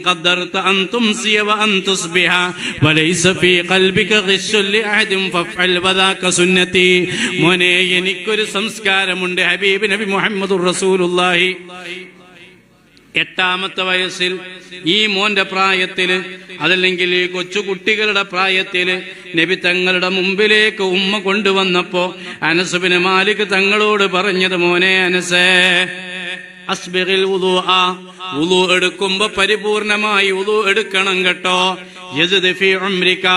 قدرت أن تمسي وأن تصبح وليس في قلبك غش لأحد فافعل وذاك سنتي മോനെ എനിക്കൊരു സംസ്കാരമുണ്ട് ഹബീബ് നബി മുഹമ്മദ് റസൂലുള്ളാഹി എട്ടാമത്തെ വയസ്സിൽ ഈ മോന്റെ പ്രായത്തില് അതല്ലെങ്കിൽ ഈ കൊച്ചു കുട്ടികളുടെ പ്രായത്തില് നബി തങ്ങളുടെ മുമ്പിലേക്ക് ഉമ്മ കൊണ്ടുവന്നപ്പോ അനസുബിന് മാലിക് തങ്ങളോട് പറഞ്ഞത് മോനെ അനസേ അസ്ബിറിൽ ഉദു എടുക്കുമ്പോ പരിപൂർണമായി ഉദു എടുക്കണം കേട്ടോ. ഉംരിക.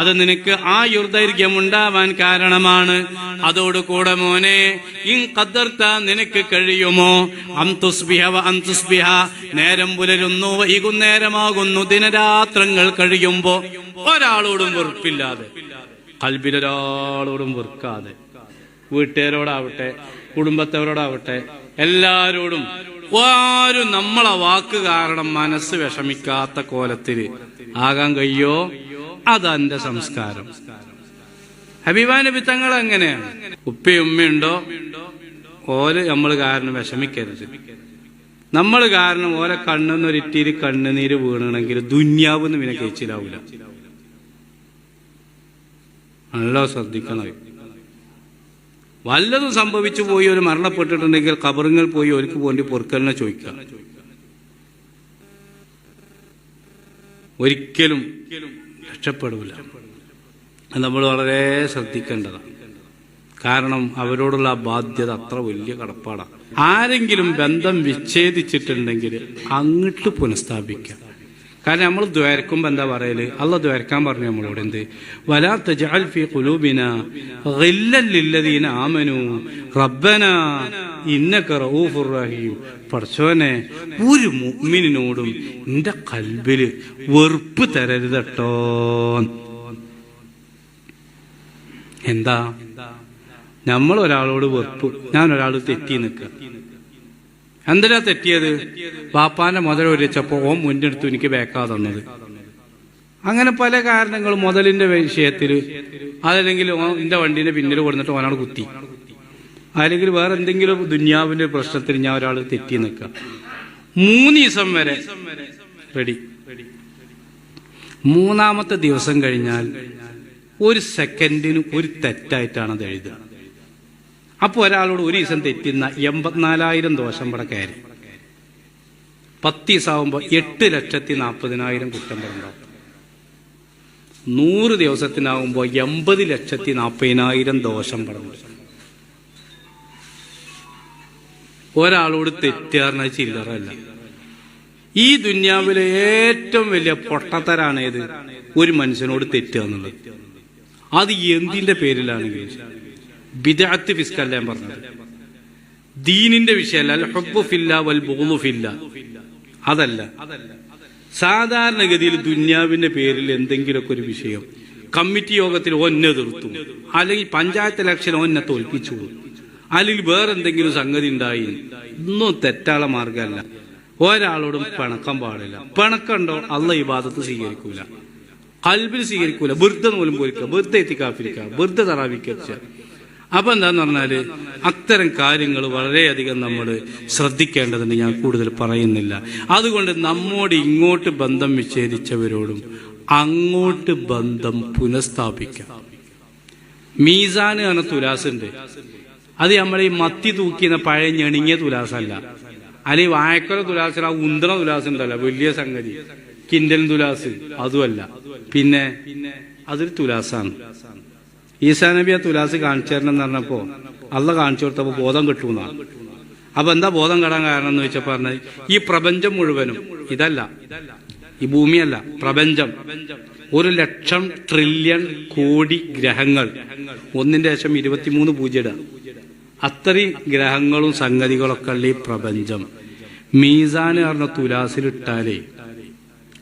അത് നിനക്ക് ആയുർദൈർഘ്യം ഉണ്ടാവാൻ കാരണമാണ്. അതോടുകൂടെ മോനെ ഇൻ കദർത്ത നിനക്ക് കഴിയുമോ? അംതുസ്ബിഹ വ അംതുസ്ബിഹ നേരം പുലരുന്നു വൈകുന്നേരമാകുന്നു ദിനരാത്രങ്ങൾ കഴിയുമ്പോ ഒരാളോടും വെറുപ്പില്ലാതെ കൽബിലൊരാളോടും വെറുക്കാതെ. വീട്ടുകാരോടാവട്ടെ കുടുംബത്തവരോടാവട്ടെ എല്ലാരോടും ആരും നമ്മളെ വാക്ക് കാരണം മനസ്സ് വിഷമിക്കാത്ത കോലത്തിൽ ആകാൻ കഴിയോ? അതെന്റെ സംസ്കാരം. ഹബീബാ നബി തങ്ങൾ ഉപ്പയും ഉമ്മയുണ്ടോ ഓൽ നമ്മൾ കാരണം വിഷമിക്കരുത്. നമ്മൾ കാരണം ഓലെ കണ്ണെന്നൊരിത്തിരി കണ്ണുനീര് വീണണെങ്കിൽ ദുന്യാവെന്ന് പിന്നെ കഴിച്ചിലാവൂല നല്ല ശ്രദ്ധിക്കണം. വല്ലതും സംഭവിച്ചു പോയി ഒരു മരണപ്പെട്ടിട്ടുണ്ടെങ്കിൽ കബറുങ്ങൾ പോയി ഒരുക്ക് പോണ്ടി പൊറുക്കലിനെ ചോദിക്കാം ഒരിക്കലും രക്ഷപ്പെടൂല. നമ്മൾ വളരെ ശ്രദ്ധിക്കേണ്ടതാണ്. കാരണം അവരോടുള്ള ബാധ്യത അത്ര വലിയ കടപ്പാടാണ് ആരെങ്കിലും ബന്ധം വിച്ഛേദിച്ചിട്ടുണ്ടെങ്കിൽ അങ്ങോട്ട് പുനഃസ്ഥാപിക്കാം. കാരണം നമ്മൾ ദ്വാരക്കുമ്പോ എന്താ പറയൽ? അല്ല ദ്വാരക്കാൻ പറഞ്ഞു നമ്മളോട് എന്ത്? വലാ തജഅൽ ഗില്ലൻ ലില്ലദീന ആമനു. റബ്ബന ഇന്നക റഊഫുർ റഹീം. പഠിച്ചോനെ ഒരു മുഅ്മിനിനോടും നിന്റെ കൽബിൽ വെറുപ്പ് തരരുത് കേട്ടോ എന്താ? നമ്മൾ ഒരാളോട് വെറുപ്പ്. ഞാൻ ഒരാൾ തെറ്റി നിൽക്കുക എന്തിനാ തെറ്റിയത്? പാപ്പാന്റെ മുതൽ ഒരിച്ചപ്പോ ഓം മുന്നെടുത്തു എനിക്ക് ബേക്കാ തന്നത്. അങ്ങനെ പല കാരണങ്ങളും മുതലിന്റെ വിഷയത്തിൽ അതല്ലെങ്കിൽ എന്റെ വണ്ടീന്റെ പിന്നിൽ കൊടുത്തിട്ട് ഓനാൾ കുത്തി. അല്ലെങ്കിൽ വേറെ എന്തെങ്കിലും ദുന്യാവിന്റെ പ്രശ്നത്തിൽ ഞാൻ ഒരാൾ തെറ്റി നിൽക്കുക. മൂന്ന് ദിവസം വരെ റെഡി മൂന്നാമത്തെ ദിവസം കഴിഞ്ഞാൽ ഒരു സെക്കൻഡിന് ഒരു തെറ്റായിട്ടാണ് അത് എഴുതുക. അപ്പൊ ഒരാളോട് ഒരു ദിവസം തെറ്റുന്ന എൺപത്തിനാലായിരം ദോഷം ഇവിടെ കയറി. പത്ത് ദിവസമാകുമ്പോ എട്ട് ലക്ഷത്തി നാൽപ്പതിനായിരം കുറ്റം പറഞ്ഞുണ്ടാവും നൂറ് ദിവസത്തിനാകുമ്പോൾ എൺപത് ലക്ഷത്തി നാൽപ്പതിനായിരം ദോഷം പറഞ്ഞു. ഒരാളോട് തെറ്റാറിന ചില്ലറല്ല ഈ ദുന്യാവിലെ ഏറ്റവും വലിയ പൊട്ടത്തരാണേത് ഒരു മനുഷ്യനോട് തെറ്റുക എന്നുള്ളത് അത് എന്തിന്റെ പേരിലാണെങ്കിൽ ബിദഅത്ത് ഫിസ്കല്ല ഞാൻ പറഞ്ഞത്. ദീനിന്റെ വിഷയമല്ല അൽ ഹബ്ബു ഫില്ല വൽ ഫില്ല. അതല്ല. സാധാരണഗതിയിൽ ദുന്യാവിന്റെ പേരിൽ എന്തെങ്കിലുമൊക്കെ ഒരു വിഷയം കമ്മിറ്റി യോഗത്തിൽ ഒന്നെ തീർത്തു അല്ലെങ്കിൽ പഞ്ചായത്ത് ഇലക്ഷൻ ഒന്നെ തോൽപ്പിച്ചു. അല്ലെങ്കിൽ വേറെന്തെങ്കിലും സംഗതി ഉണ്ടായി. ഒന്നും തെറ്റാള മാർഗമല്ല ഒരാളോടും പിണക്കം പാടില്ല. പിണക്കണ്ടോ? അല്ല ഈ വാദത്ത് സ്വീകരിക്കൂല. കൽബിൽ സ്വീകരിക്കൂല. വെറുതെ നൂലും പോലിക്കുക വെറുതെ എത്തിക്കാഫിരിക്കുക വെറുതെ തറാവിക്ക അപ്പൊ എന്താന്ന് പറഞ്ഞാൽ അത്തരം കാര്യങ്ങൾ വളരെയധികം നമ്മൾ ശ്രദ്ധിക്കേണ്ടതുണ്ട്. ഞാൻ കൂടുതൽ പറയുന്നില്ല. അതുകൊണ്ട് നമ്മോട് ഇങ്ങോട്ട് ബന്ധം വിച്ഛേദിച്ചവരോടും അങ്ങോട്ട് ബന്ധം പുനഃസ്ഥാപിക്കാം. മീസാന് എന്ന തുലാസുണ്ട്. അത് നമ്മൾ ഈ മത്തി തൂക്കിയ പഴയ ഞെണിങ്ങിയ തുലാസല്ല. അല്ലെങ്കിൽ വായക്കര തുലാസിന് ആ ഉന്തണ തുലാസ് വലിയ സംഗതി. കിൻഡൽ തുലാസ് അതുമല്ല. പിന്നെ അതൊരു തുലാസാണ്. ഈസാ നബി ആ തുലാസ് കാണിച്ചു തരണം എന്ന് പറഞ്ഞപ്പോ അല്ല കാണിച്ചു കൊടുത്തപ്പോ ബോധം കിട്ടുമെന്നാണ് അപ്പൊ എന്താ ബോധം കെടാൻ കാരണം എന്ന് വെച്ചാൽ പറഞ്ഞത് ഈ പ്രപഞ്ചം മുഴുവനും ഇതല്ല. ഈ ഭൂമിയല്ല പ്രപഞ്ചം. ഒരു ലക്ഷം ട്രില്യൺ കോടി ഗ്രഹങ്ങൾ. ഒന്നിന്റെ ശേഷം ഇരുപത്തിമൂന്ന് പൂജ്യട. അത്രയും ഗ്രഹങ്ങളും സംഗതികളൊക്കെ ഉള്ള ഈ പ്രപഞ്ചം. മീസാൻ പറഞ്ഞ തുലാസിലിട്ടാലേ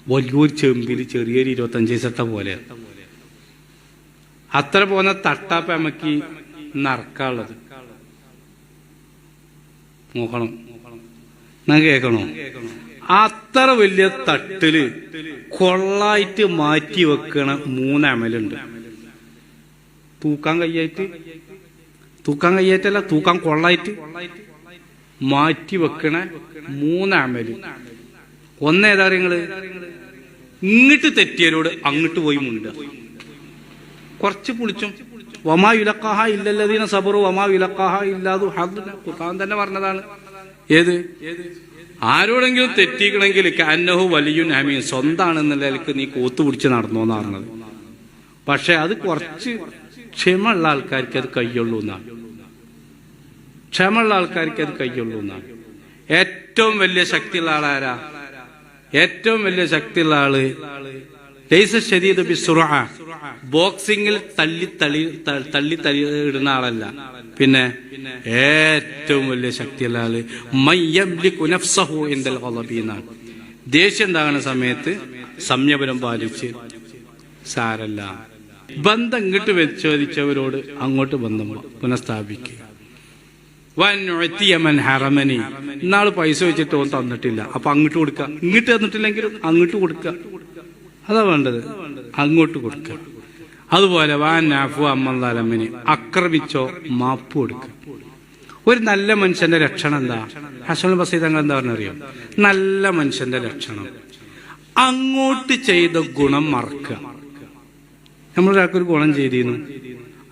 വലിയൊരു ചെമ്പിൽ ചെറിയൊരു ഇരുപത്തഞ്ച് സെട്ട പോലെ. അത്ര പോകുന്ന തട്ടാപ്പ നമുക്ക് നറക്കാനുള്ളത് നോക്കണം. ഞാൻ കേൾക്കണോ? അത്ര വലിയ തട്ടിൽ കൊള്ളായിട്ട് മാറ്റി വെക്കണ മൂന്ന് അമലുണ്ട്. തൂക്കാൻ കയ്യായിട്ട്? തൂക്കാൻ കയ്യായിട്ടല്ല തൂക്കാൻ കൊള്ളായിട്ട് മാറ്റി വെക്കണ മൂന്ന് അമൽ. ഒന്നേതാ നിങ്ങൾ ഇങ്ങോട്ട് തെറ്റിയവരോട് അങ്ങോട്ട് പോയി മുണ്ടുക കുറച്ച് പുളിച്ചും. വമാ വിലക്കാഹ ഇല്ലല്ലതീന സബറു വമാ വിലക്കാഹ ഇല്ലാതു ഹദ്ദുന. ഖുർആൻ തന്നെ പറഞ്ഞതാണ്. ഏത്? ആരോടെങ്കിലും തെറ്റിക്കണമെങ്കിൽ കന്നഹു വലിയുൻ ഹമീൻ സ്വന്താണെന്നുള്ള നിലയ്ക്ക് നീ കൂത്തുപിടിച്ച് നടന്നോന്ന് പറഞ്ഞത്. പക്ഷെ അത് കുറച്ച് ക്ഷമയുള്ള ആൾക്കാർക്ക് അത് കയ്യുള്ളൂ എന്നാണ്. ക്ഷമയുള്ള ആൾക്കാർക്ക് അത് കയ്യുള്ളൂ എന്നാണ്. ഏറ്റവും വലിയ ശക്തിയുള്ള ആളാരാ? ഏറ്റവും വലിയ ശക്തിയുള്ള ആൾ ബോക്സിംഗിൽ തള്ളി തള്ളി തള്ളി തള്ളി ഇടുന്ന ആളല്ല. പിന്നെ ഏറ്റവും വലിയ ശക്തിയുള്ള ആൾ മയ്യബ്ലികു നഫ്സഹു ഇൻദൽ ഗളബി എന്നാണ്. ദേഷ്യം ഉണ്ടാകുന്ന സമയത്ത് സംയമനം പാലിച്ച് സാരല്ല. ബന്ധം ഇങ്ങോട്ട് വെച്ചോദിച്ചവരോട് അങ്ങോട്ട് ബന്ധം പുനഃസ്ഥാപിക്കുക. വൻ ഹറമനി. പൈസ വെച്ചിട്ട് ഓൻ തന്നിട്ടില്ല. അപ്പൊ അങ്ങോട്ട് കൊടുക്കുക ഇങ്ങോട്ട് തന്നിട്ടില്ലെങ്കിലും അങ്ങോട്ട് കൊടുക്കുക അതാ വേണ്ടത്. അങ്ങോട്ട് കൊടുക്കുക. അതുപോലെ വാൻ നാഫു അമ്മലമിന് ആക്രമിച്ചോ മാപ്പ് കൊടുക്കുക. ഒരു നല്ല മനുഷ്യന്റെ ലക്ഷണം എന്താ? ഹസൻ ബസീദ് തങ്ങൾ എന്താ പറഞ്ഞറിയോ? നല്ല മനുഷ്യന്റെ ലക്ഷണം. അങ്ങോട്ട് ചെയ്ത ഗുണം മറക്കുക. നമ്മളൊരാൾക്കൊരു ഗുണം ചെയ്തിരുന്നു.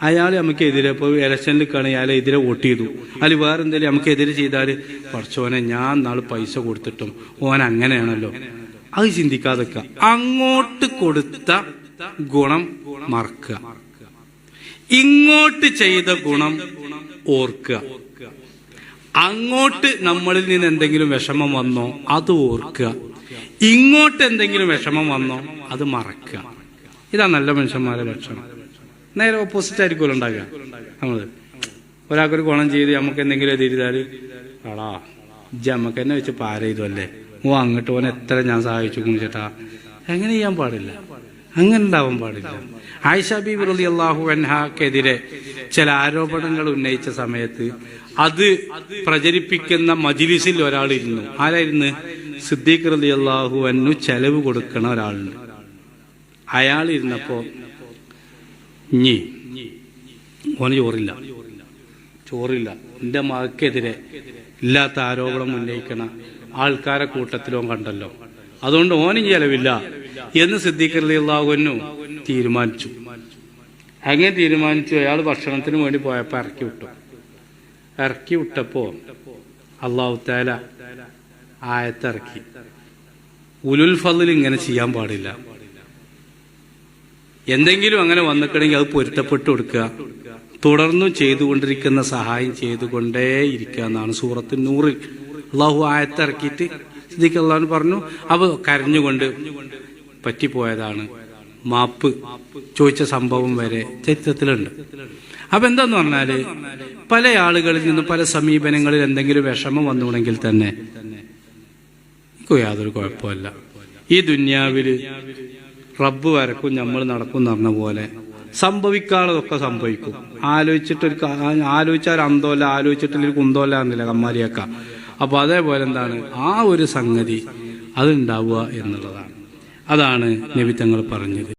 അയാൾ നമുക്ക് എതിരെ ഇപ്പോൾ ഇലക്ഷനിൽ കാണി അയാളെ എതിരെ വോട്ട് ചെയ്തു. അതിൽ വേറെ എന്തെങ്കിലും നമുക്ക് എതിരെ ചെയ്താൽ കുറച്ചോനെ ഞാൻ നാളെ പൈസ കൊടുത്തിട്ടും ഓൻ അങ്ങനെയാണല്ലോ. അത് ചിന്തിക്കാതെ അങ്ങോട്ട് കൊടുത്ത ഗുണം മറക്കുക. ഇങ്ങോട്ട് ചെയ്ത ഗുണം ഓർക്കുക. അങ്ങോട്ട് നമ്മളിൽ നിന്ന് എന്തെങ്കിലും വിഷമം വന്നോ അത് ഓർക്കുക. ഇങ്ങോട്ട് എന്തെങ്കിലും വിഷമം വന്നോ അത് മറക്കുക. ഇതാ നല്ല മനുഷ്യന്മാരെ ലക്ഷണം. നേരെ ഓപ്പോസിറ്റ് ആയിരിക്കുമല്ലോ ഉണ്ടാകുക. നമ്മൾ ഒരാൾക്കൊരു ഗുണം ചെയ്ത് നമുക്ക് എന്തെങ്കിലും എതിരിതാൽ ആടാ ജമ്മക്ക് എന്നെ വെച്ച് പാര ചെയ്തല്ലേ ഓ അങ്ങോട്ട് പോകാൻ എത്ര ഞാൻ സഹായിച്ചു ചേട്ടാ. അങ്ങനെ ചെയ്യാൻ പാടില്ല? അങ്ങനെ ഉണ്ടാവാൻ പാടില്ല. ആയിഷ ബീബി റലി അള്ളാഹു അൻഹാക്കെതിരെ ചില ആരോപണങ്ങൾ ഉന്നയിച്ച സമയത്ത് അത് പ്രചരിപ്പിക്കുന്ന മജിലിസിൽ ഒരാളിരുന്നു ആരായിരുന്നു? സിദ്ദീഖ് റലി അള്ളാഹു അന്നു ചെലവ് കൊടുക്കണ ഒരാളുണ്ട് അയാൾ ഇരുന്നപ്പോ ഇഞ്ഞി ഓന് ചോറില്ല. ചോറില്ല. എന്റെ മകക്കെതിരെ ഇല്ലാത്ത ആരോപണം ഉന്നയിക്കണ ആൾക്കാരെ കൂട്ടത്തിലോ കണ്ടല്ലോ. അതുകൊണ്ട് ഓനും ചെലവില്ല എന്ന് അള്ളാഹുവിനു തീരുമാനിച്ചു. അങ്ങനെ തീരുമാനിച്ചു. അയാൾ ഭക്ഷണത്തിന് വേണ്ടി പോയപ്പോ ഇറക്കി വിട്ടു. ഇറക്കി വിട്ടപ്പോ അള്ളാഹുത്താല ആയത്തിറക്കി. ഉലുൽ ഫതിൽ ഇങ്ങനെ ചെയ്യാൻ പാടില്ല. എന്തെങ്കിലും അങ്ങനെ വന്നിക്കണമെങ്കിൽ അത് പൊരുത്തപ്പെട്ട് കൊടുക്കുക. തുടർന്നും ചെയ്തുകൊണ്ടിരിക്കുന്ന സഹായം ചെയ്തുകൊണ്ടേ ഇരിക്കുക എന്നാണ് സൂറത്ത് നൂറിൽ. അള്ളാഹു ആയത്തിറക്കിയിട്ട് സിദ്ദീഖ് അള്ളാഹു പറഞ്ഞു അവ കരഞ്ഞുകൊണ്ട് പറ്റിപ്പോയതാണ്. മാപ്പ് ചോദിച്ച സംഭവം വരെ ചരിത്രത്തിലുണ്ട്. അപ്പൊ എന്താന്ന് പറഞ്ഞാൽ പല ആളുകളിൽ നിന്നും പല സമീപനങ്ങളിൽ എന്തെങ്കിലും വിഷമം വന്നുണെങ്കിൽ തന്നെ യാതൊരു കുഴപ്പമില്ല ഈ ദുന്യാവിൽ റബ്ബ് വരക്കും നമ്മൾ നടക്കും എന്ന് പറഞ്ഞ പോലെ സംഭവിക്കാനുള്ളതൊക്കെ സംഭവിക്കും. ആലോചിച്ചിട്ടൊരു ഒരു ആലോചിച്ചാൽ അന്തോല്ല ആലോചിച്ചിട്ടില്ല കുന്തോല്ല എന്നില്ല കമ്മാരിയൊക്കെ. അപ്പൊ അതേപോലെ എന്താണ്? ആ ഒരു സംഗതി അതുണ്ടാവുക എന്നുള്ളതാണ്. അതാണ് നബി തങ്ങൾ പറഞ്ഞത്.